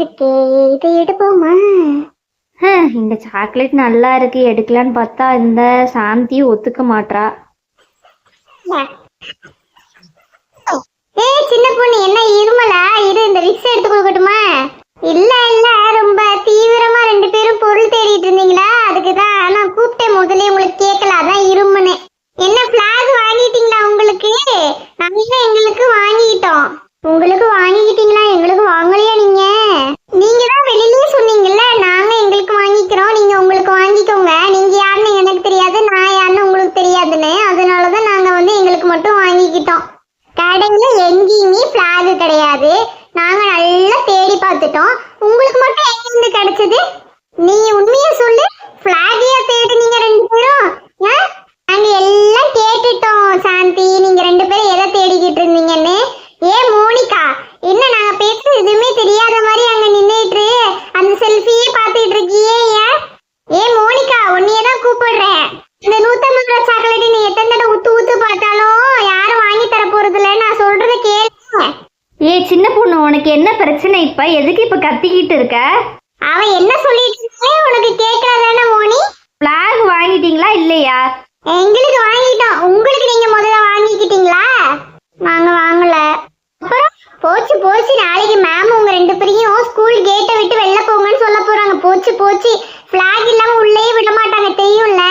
இருக்கே இதை எடுப்போமா? இந்த சாக்லேட் நல்லா இருக்கு எடுக்கலான்னு பார்த்தா இந்த சாந்தி ஒத்துக்க மாட்றா. ஏய் சின்ன பொண்ணு என்ன இருமலா? இரு இந்த விக்ஸ் எடுத்து கொடுக்கட்டுமா இல்ல இல்ல ரொம்ப தீவிரமா ரெண்டு பேரும் பொருள் தேடிட்டு இருந்தீங்களா அதுக்கு தான் நான் கூப்பிட்டேன் முதல்ல உங்களுக்கு கேட்கல அதான் இருமுனேன் என்ன பிளாக் வாங்கிட்டீங்களா உங்களுக்கு நாங்க எங்களுக்கு வாங்கிட்டோம் உங்களுக்கு வாங்கிக்கிட்டீங்களா எங்களுக்கு வாங்கலையா நீங்க நீங்க தான் வெளியிலயே சொன்னீங்கல்ல நாங்க எங்களுக்கு வாங்கிக்கிறோம் நீங்க உங்களுக்கு வாங்கிக்கோங்க நீங்க யாருன்னு எனக்கு தெரியாது நான் யாருன்னு உங்களுக்கு தெரியாதுன்னு அதனாலதான் நாங்க வந்து எங்களுக்கு மட்டும் வாங்கிக்கிட்டோம் கடையில எங்கேயுமே பிளாக் கிடையாது. நாங்க நல்லா தேடி பார்த்துட்டோம். உங்களுக்கு மட்டும் எங்கிருந்து கிடைச்சது? நீ உண்மையை சொல்லு. பிளாகியா தேடுனீங்க ரெண்டு பேரும். நாங்க எல்லாம் கேட்டுட்டோம் சாந்தி. நீங்க ரெண்டு பேரும் எதை தேடிக்கிட்டு இருந்தீங்கன்னு ஏ மோனிகா என்ன நாங்க பேசுறது எதுவுமே தெரியாத மாதிரி அங்க நின்னுட்டு அந்த செல்ஃபியே பார்த்துட்டு இருக்கியே ஏன் ஏ மோனிகா உன்னையே தான் கூப்பிடுறேன் இந்த நூத்தம்பது ரூபா சாக்லேட் நீ எத்தனை தடவை ஊத்து ஊத்து பார்த்தாலும் யாரும் வாங்கி தர போறது இல்ல நான் சொல்றத கேளு ஏய் சின்ன பொண்ணு உனக்கு என்ன பிரச்சனை இப்ப? எதுக்கு இப்ப கத்திக்கிட்டு இருக்க? அவன் என்ன சொல்லிட்டு உனக்கு கேட்காதானே மோனி? பிளாக் வாங்கிட்டீங்களா இல்லையா? எங்களுக்கு வாங்கிட்டோம். உங்களுக்கு நீங்க முதல்ல வாங்கிக்கிட்டீங்களா? நாங்க வாங்கல. அப்புறம்? போச்சு போச்சு. நாளைக்கு மேம் உங்க ரெண்டு பேரையும் ஸ்கூல் கேட்டை விட்டு வெளில போங்கன்னு சொல்ல போறாங்க. போச்சு போச்சு. பிளாக் இல்லாம உள்ளேயே விட மாட்டாங்க தெரியும்ல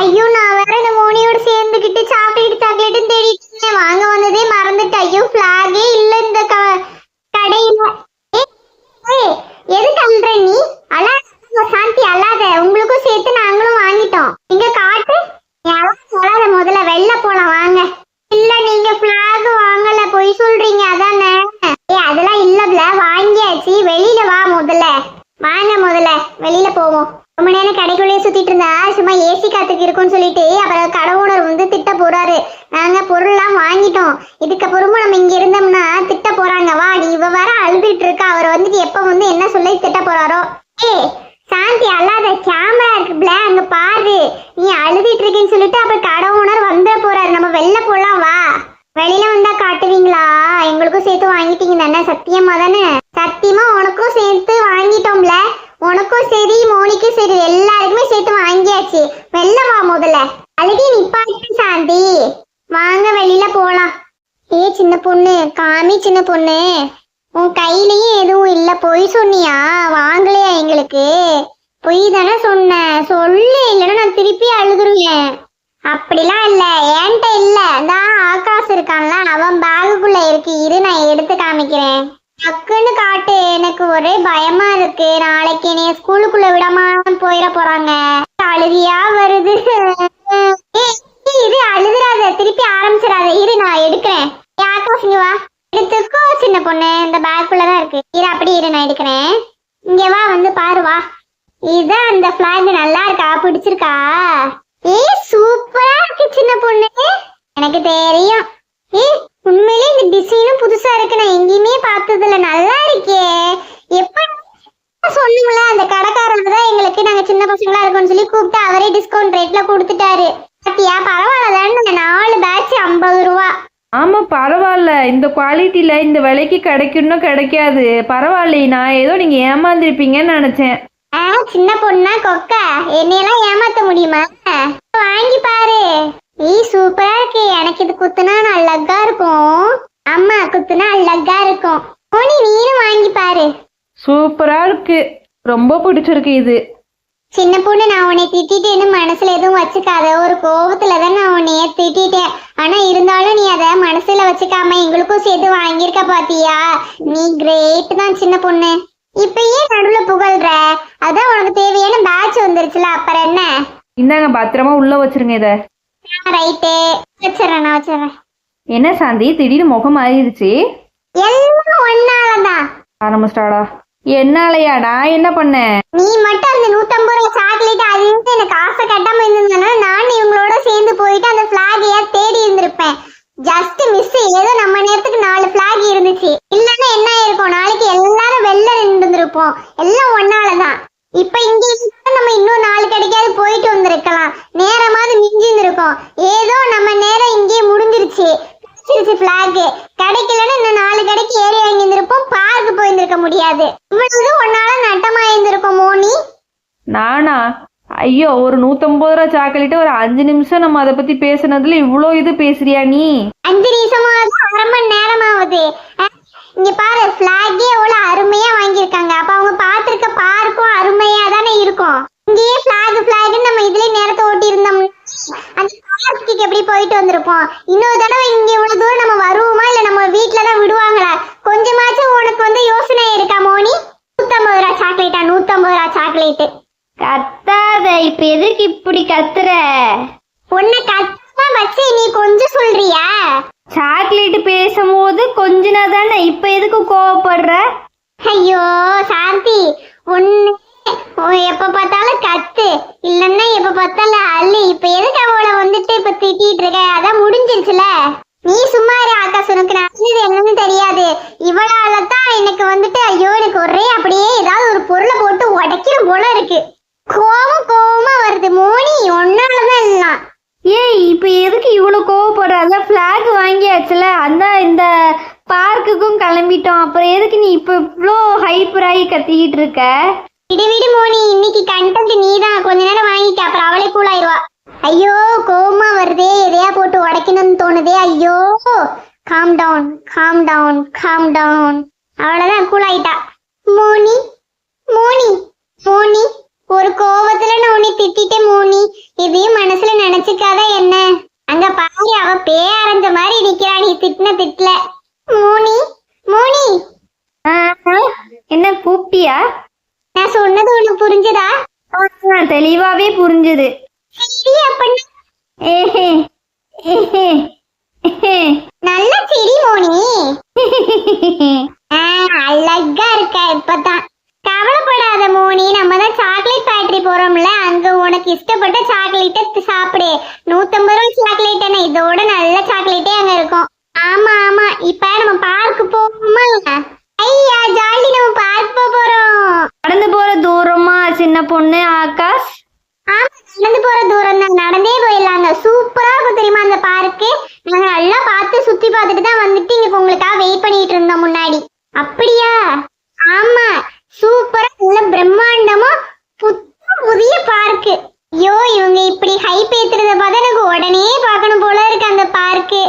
ஐயோ நான் வேற இந்த மோனியோட சேர்ந்துக்கிட்டு சாக்லேட் சாக்லேட்னு தேடிட்டு இருந்தேன். வாங்க வந்ததே மறந்துட்டேன் ஐயோ பிளாகே இல்ல இந்த க- கடையில ஏய், ஏய், எதுக்கு அழுற நீ அழாத சாந்தி அழாத உங்களுக்கும் சேர்த்து நாங்களும் வாங்கிட்டோம் இங்க காட்டு நீ அழாத அழாத முதல்ல வெளில போலாம் வாங்க இல்ல நீங்க பிளாக் வாங்கல பொய் சொல்றீங்க அதானே ஏய் அதெல்லாம் இல்லப்ல வாங்கியாச்சு வெளியில வா முதல்ல வாங்க முதல்ல வெளியில போவோம் ரொம்ப நேரம் கடைக்குள்ளேயே சுத்திட்டு இருந்தா சும்மா ஏசி காத்துக்கு இருக்கும்னு சொல்லிட்டு அப்புறம் கடை ஓனர் வந்து திட்ட போறாரு நாங்க பொருள்லாம் வாங்கிட்டோம் இதுக்கப்புறமும் நம்ம இங்க இருந்தோம்னா திட்ட போறாங்க வா நீ இவ வேற அழுதுட்டு இருக்கா அவர் வந்துட்டு எப்ப வந்து என்ன சொல்லி திட்ட ஏ சாந்தி அல்லாத கேமரா இருக்குல்ல அங்க பாரு. நீ அழுதிட்டு இருக்கேன்னு சொல்லிட்டு அப்ப கடை உணர் வந்துட போறாரு. நம்ம வெளில போலாம் வா. வெளியில வந்தா காட்டுவீங்களா? எங்களுக்கும் சேர்த்து வாங்கிட்டீங்க தானே சத்தியமா தானே? சத்தியமா உனக்கும் சேர்த்து வாங்கிட்டோம்ல. உனக்கும் சரி மோனிக்கும் சரி எல்லாருக்குமே சேர்த்து வாங்கியாச்சு. வெளில வா முதல்ல. அழுகி நிப்பாட்டு சாந்தி. வாங்க வெளியில போலாம். ஏ சின்ன பொண்ணு காமி சின்ன பொண்ணு. உன் கையிலயும் எதுவும் இல்ல. பொய் சொன்னியா? வாங்கலையா எங்களுக்கு? பொய் தானே சொன்ன. சொல்லு இல்லைன்னா நான் திருப்பி அழுதுருவேன். அப்படிலாம் இல்ல. என்கிட்ட இல்ல. தான் ஆகாஷ் இருக்கான்ல. அவன் பேகுக்குள்ள இருக்கு. இரு நான் எடுத்து காமிக்கிறேன். டக்குன்னு காட்டு. எனக்கு ஒரே பயமா இருக்கு. நாளைக்கு நீ ஸ்கூலுக்குள்ள விடாம போயிட போறாங்க. அழுதியா வருது. இது இரு அழுதுறாத. திருப்பி ஆரம்பிச்சிடாத. இரு நான் எடுக்கிறேன். ஆகாஷ் இங்க வா. எடுத்துக்கோ சின்ன பொண்ணு. இந்த பேக்குள்ளதான் இருக்கு. இரு அப்படி இரு நான் எடுக்கிறேன். இங்க வா வந்து பாரு வா. இதான் அந்த பிளாக் நல்லா இருக்கா? பிடிச்சிருக்கா? ஏ சூப்பரா இருக்கு சின்ன பொண்ணு. எனக்கு தெரியும். ஏ உண்மையிலே இந்த டிசைனும் புதுசா இருக்கு. நான் எங்கேயுமே பார்த்ததுல நல்லா இருக்கே. எப்ப சொன்னீங்களா அந்த கடைக்காரர் தான் எங்களுக்கு நாங்க சின்ன பசங்களா இருக்கோம்னு சொல்லி கூப்பிட்டு அவரே டிஸ்கவுண்ட் ரேட்ல கொடுத்துட்டாரு. பாத்தியா? பரவாயில்லன்னு நாலு பேட்ச் ஐம்பது ரூபா. ஆமா பரவாயில்ல. இந்த குவாலிட்டியில இந்த விலைக்கு கிடைக்கும்னு கிடைக்காது. பரவாயில்லையே நான் ஏதோ நீங்க ஏமாந்துருப்பீங்கன்னு நினைச்சேன். ஆ சின்ன பொண்ணா கொக்கா. என்னையெல்லாம் ஏமாத்த முடியுமா? வாங்கி பாரு. ஏய் சூப்பரா இருக்கு. எனக்கு இது குத்துனா அழகா இருக்கும். அம்மா குத்துனா அழகா இருக்கும். போனி நீனும் வாங்கி பாரு. சூப்பரா இருக்கு. ரொம்ப பிடிச்சிருக்கு இது. சின்ன பொண்ணு நான் உன்னை திட்டிட்டேன்னு மனசுல எதுவும் வச்சுக்காத. ஒரு கோபத்துல தான் நான் உன்னைய திட்டிட்டேன். ஆனா இருந்தாலும் நீ அதை மனசுல வச்சுக்காம எங்களுக்கும் சேர்த்து வாங்கியிருக்க பாத்தியா? நீ கிரேட் தான் சின்ன பொண்ணு. இப்ப ஏன் நடுவுல புகழ்ற. அதான் உனக்கு தேவையான பேட்ச் வந்துருச்சுல அப்புறம் என்ன? இந்தாங்க பத்திரமா உள்ள வச்சிருங்க இத. ரைட்டு வச்சிடறேன் நான் வச்சிடறேன். என்ன சாந்தி? திடீர்னு முகம் மாறிடுச்சு. எல்லாம் ஒன்னாலதான். ஆரம்பிச்சிட்டாடா என்னாலயாடா? என்ன பண்ண? நீ மட்டும் அந்த நூத்தம்பது ரூபாய் சாக்லேட் அது எனக்கு ஆசை கட்டாம இருந்ததுனால நான் இவங்களோட சேர்ந்து போயிட்டு அந்த பிளாகையா தேடி இருந்திருப்பேன். ஜஸ்ட் மிஸ் ஏதோ நம்ம நேரத்துக்கு நாலு பிளாக் இருந்துச்சு. இல்லன்னா என்ன இருக்கும் நாளைக்கு எல்லாரும் வெளில இருந்திருப்போம் எல்லாம் ஒன்னாலதான். இப்ப இங்க நம்ம இன்னும் நாலு கிடைக்காது போயிட்டு வந்திருக்கலாம். நேரமாவது மிஞ்சி இருந்திருக்கோம் ஏதோ நம்ம நேரம் இங்கேயே முடிஞ்சிருச்சு. கிடைச்சிருச்சு பிளாக் கிடைக்கலன்னு இன்னும் நாலு கடைக்கு ஏறி வாங்கி இருந்திருப்போம் பார்க்கு போயிருந்திருக்க முடியாது. இவ்வளவு உன்னால நட்டமா இருந்திருக்கும் மோனி. நானா? ஐயோ ஒரு நூற்றம்பது ரூபா சாக்லேட்டு ஒரு அஞ்சு நிமிஷம் நம்ம அதை பற்றி பேசுனதுல இவ்வளோ இது பேசுறியா நீ? அஞ்சு நிமிஷமாவது அரை மணி நேரமாவது. இங்க பாரு பிளாகே எவ்வளவு அருமையா வாங்கியிருக்காங்க. அப்ப அவங்க பார்த்திருக்க பார்க்கும் அருமையா தானே இருக்கும் இங்கேயே பிளாக் பிளாக்னு நம்ம இதுலயே நேரத்தை ஓட்டி இருந்தோம் அந்த பார்க்குக்கு எப்படி போயிட்டு வந்திருப்போம் இன்னொரு தடவை இங்க இவ்வளவு தூரம் நம்ம வருவோமா இல்ல நம்ம வீட்ல தான் விடுவாங்களா கொஞ்சமாச்சும் உனக்கு வந்து யோசனை இருக்கா மோனி நூத்தம்பது ரூபா சாக்லேட்டா நூத்தம்பது ரூபா சாக்லேட்டு கத்தாத இப்ப எதுக்கு இப்படி கத்துற? உன்னை கத்தா வச்சு நீ கொஞ்சம் சொல்றியா? சாக்லேட் பேசும்போது கொஞ்சனா தானே இப்ப எதுக்கு கோவப்படுற? ஐயோ சாந்தி ஒண்ணு எப்ப பார்த்தாலும் கத்து. இல்லன்னா எப்ப பார்த்தாலும் அள்ளு. இப்ப எதுக்கு அவளை வந்துட்டு இப்ப திட்டிட்டு இருக்க? அதான் முடிஞ்சிருச்சுல. நீ சும்மா இரு ஆகாஷ் உனக்கு என்னன்னு தெரியாது. இவளால தான் எனக்கு வந்துட்டு ஐயோ எனக்கு ஒரே அப்படியே ஏதாவது ஒரு பொருளை போட்டு உடைக்கிற போல இருக்கு. கோவம் கோவமா வருது மோனி. ஒன்னாலதான் எல்லாம். ஏய் இப்ப எதுக்கு இவ்வளவு கோவப்படுற அதான் பிளாக் வாங்கியாச்சுல அதான் இந்த பார்க்குக்கும் கிளம்பிட்டோம். அப்புறம் எதுக்கு நீ இப்ப இவ்வளோ ஹைப்பர் ஆகி கத்திக்கிட்டு இருக்க? விடு விடு மோனி. இன்னைக்கு கண்டென்ட் நீதான். கொஞ்ச நேரம் வாங்கிக்க அப்புறம் அவளே கூல் ஆயிருவா. ஐயோ கோவமா வருதே. எதையா போட்டு உடைக்கணும்னு தோணுதே. ஐயோ calm down calm down calm down அவ்வளவுதான் கூல் ஆயிட்டா. மோனி மோனி மோனி ஒரு கோவத்துல நான் உன்னை திட்டிட்டேன் மோனி. இதையும் மனசுல நினைச்சுக்காத என்ன? அங்க பாரு அவ பேரஞ்ச மாதிரி நிக்கிறா. நீ திட்டின திட்டல. மோனி மோனி. என்ன கூப்பிட்டியா? நான் சொன்னது உனக்கு புரிஞ்சுதா? தெளிவாவே புரிஞ்சுது. நல்ல சிரி மோனி. ஆ, அழகா இருக்க இப்பதான். கவலைப்படாத மோனி நம்ம தான் சாக்லேட் ஃபேக்டரி போறோம்ல அங்க உனக்கு இஷ்டப்பட்ட சாக்லேட்டை சாப்பிடு. நூத்தம்பது ரூபாய் சாக்லேட் இதோட நல்ல சாக்லேட்டே அங்க இருக்கும். ஆமா ஆமா. இப்ப நம்ம பார்க் போவோமா ஐயா ஜாலி நம்ம பார்க் போறோம். நடந்து போற தூரமா சின்ன பொண்ணு ஆகாஷ்? நடந்து போற தூரம் தான். நடந்தே போயிடலாங்க. சூப்பரா இருக்கும் தெரியுமா அந்த பார்க்கு நாங்க நல்லா பார்த்து சுத்தி பார்த்துட்டு தான் வந்துட்டு இங்க உங்களுக்காக வெயிட் பண்ணிட்டு இருந்தோம் முன்னாடி. அப்படியா? ஆமா. சூப்பரா நல்ல பிரம்மாண்டமா புதிய பார்க்கு ஐயோ இவங்க இப்படி ஹைப் ஏத்துறத பார்த்தா எனக்கு உடனே பார்க்கணும் போல இருக்கு அந்த பார்க்கு